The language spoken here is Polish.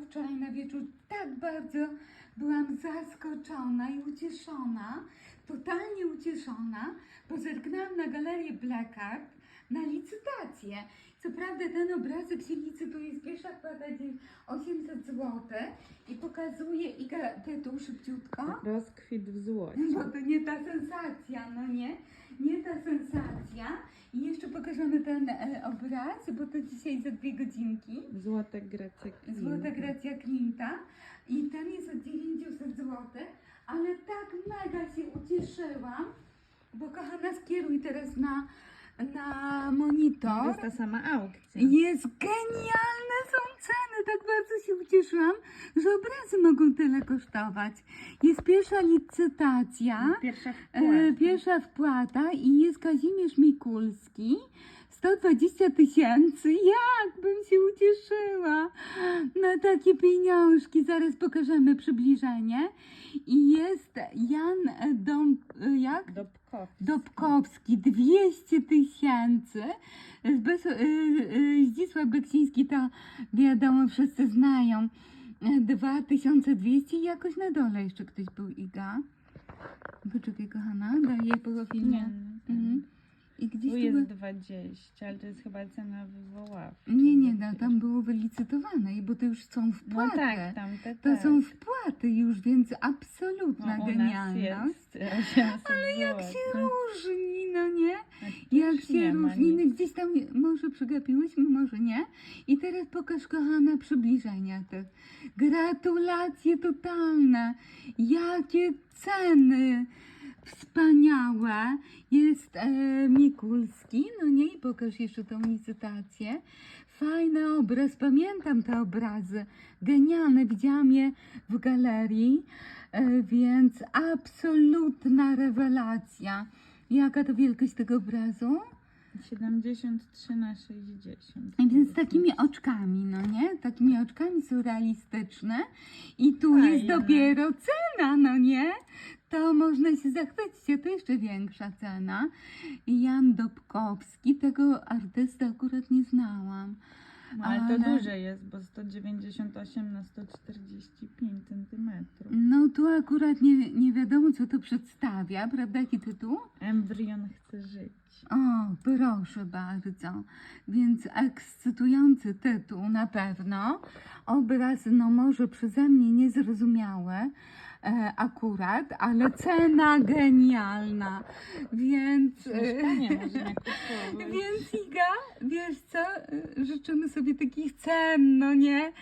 Wczoraj na wieczór tak bardzo byłam zaskoczona i ucieszona, totalnie ucieszona, bo zerknęłam na galerię Black Art na licytację. Co prawda ten obrazek się licytuje z pierwsza kwota 800 zł i pokazuje Iga tytuł szybciutko. Rozkwit w złocie. Bo to nie ta sensacja, no nie? Nie ta sensacja. I jeszcze ten e, obraz, bo to dzisiaj za dwie godzinki. Złote Grecy Klinta. Złota Gracja Klinta. I ten jest od 900 zł. Ale tak mega się ucieszyłam, bo kochana skieruj teraz na, na To monitor. jest ta sama aukcja. Jest genialne są ceny, tak bardzo się ucieszyłam, że obrazy mogą tyle kosztować. Jest pierwsza licytacja. Pierwsza E, wpłata. pierwsza wpłata i jest Kazimierz Mikulski. 120 tysięcy. Jak bym się ucieszyła na takie pieniążki. Zaraz pokażemy przybliżenie. I jest Jan Dom, e, jak? Dobkowski. Dobkowski 200 tysięcy. Zbys- y, Zdzisław Beksiński to wiadomo, wszyscy znają. E, 2200 i jakoś na dole jeszcze ktoś był Iga. Poczekaj kochana, daję po Nie, filmie. Mhm. I gdzieś Tu jest były... 20, ale to jest chyba cena wywoławcza. Nie, nie, no, tam było wylicytowane, bo to już są No wpłaty. tak, tam te To tak. są wpłaty już, więc absolutna no, u nas genialność. jest 800 Ale Jak się różni, no nie? Jak się różni, no gdzieś tam może przegapiłyśmy, może nie. I teraz pokaż, kochana, przybliżenia tych. Gratulacje totalne. Jakie ceny wspaniałe. Jest e, Mikulski, no nie, i pokaż jeszcze tą licytację. Fajny obraz, pamiętam te obrazy. Genialne, widziałam je w galerii, e, więc absolutna rewelacja. Jaka to wielkość tego obrazu? 73 na 60. I Więc z takimi oczkami, no nie? Takimi oczkami są realistyczne. I tu Fajne. jest dopiero cena, no nie? To można się zachwycić, a to jeszcze większa cena. Jan Dobkowski, tego artysta akurat nie znałam. No, ale to ale- duże jest, bo 198 na 145 centymetrów. No tu akurat nie, nie wiadomo, co to przedstawia, prawda? Jaki tytuł? Embrion chce żyć. O, proszę bardzo. Więc ekscytujący tytuł na pewno. Obraz, no może przeze mnie niezrozumiały e, akurat, ale cena genialna. Więc, e, Mieszkanie można kupować. więc Iga, wiesz co, życzymy sobie takich cen, no nie?